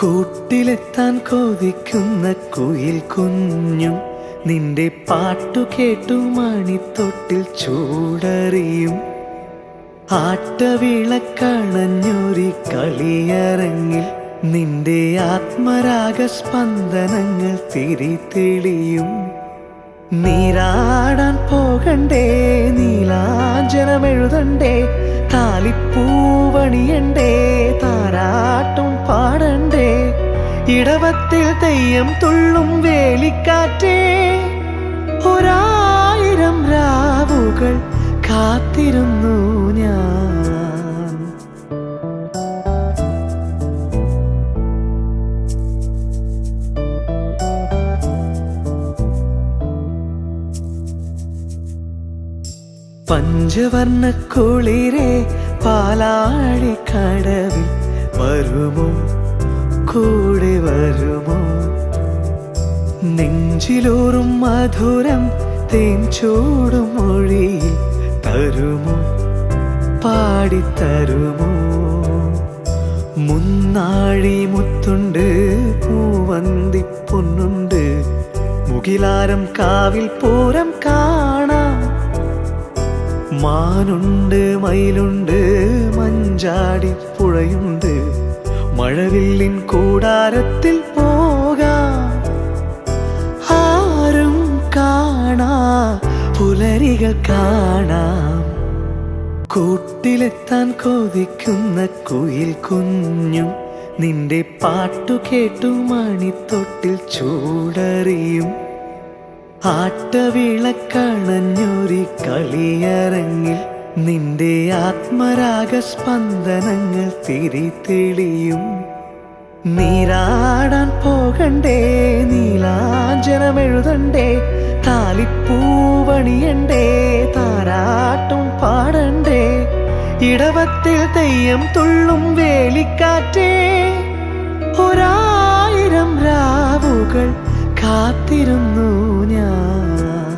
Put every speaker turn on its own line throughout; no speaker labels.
കൂട്ടിലെത്താൻ കൊതിക്കുന്ന കുയിൽ കുഞ്ഞും നിന്റെ പാട്ടു കേട്ടു മണിത്തൊട്ടിൽ ചൂടറിയും. ആട്ടവിളക്കണഞ്ഞൊരി കളിയരങ്ങിൽ നിന്റെ ആത്മരാഗ സ്പന്ദനങ്ങൾ തിരിതെളിയും. നീരാടാൻ പോകണ്ടേ നീലാഞ്ജനമെഴുതണ്ടേ താലിപ്പൂവണിയണ്ടേ ഇടവത്തിൽ തെയ്യം തുള്ളും വേലിക്കാറ്റേ. ഒരായിരം രാവുകൾ കാത്തിരുന്നു ഞാൻ. പഞ്ചവർണ കുളിരെ പാലാഴി കടവിൽ വരുമോ കൂടെ വരുമോ? നെഞ്ചിലോറും മധുരം തേൻ മൊഴി തരുമോ? പാടിത്തരുമോ? മുന്നാഴി മുത്തുണ്ട് പൂവന്തി പൊന്നുണ്ട്. മുകിലാരം കാവിൽ പൂരം കാണാം. മാനുണ്ട് മയിലുണ്ട് മഞ്ചാടി പുഴയുണ്ട്. മഴവില്ലിൻ കൂടാരത്തിൽ പോകാം. ആരും കാണാ പുലരികൾ കാണാം. കൂട്ടിലെത്താൻ കൊതിക്കുന്ന കുയിൽ കുഞ്ഞും നിന്റെ പാട്ടു കേട്ടു മണിത്തൊട്ടിൽ ചൂടറിയും. ആട്ടവിളക്കണഞ്ഞൊരു കളിയരങ്ങിൽ നിന്റെ ആത്മരാഗസ്പന്ദനങ്ങൾ തിരി തെളിയും. നീരാടാൻ പോകണ്ടേ നീലാഞ്ജനമെഴുതണ്ടേ താലിപ്പൂവണിയണ്ടേ താരാട്ടും പാടണ്ടേ. ഇടവത്തിൽ തെയ്യം തുള്ളും വേലിക്കാറ്റേ. ഒരായിരം രാവുകൾ കാത്തിരുന്നു ഞാൻ.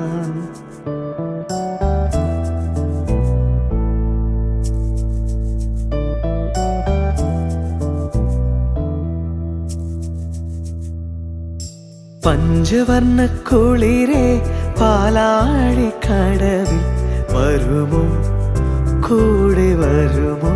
പഞ്ചവർണ കുളിരെ പാലാഴി കടവിൽ വരുമോ കൂടെ വരുമോ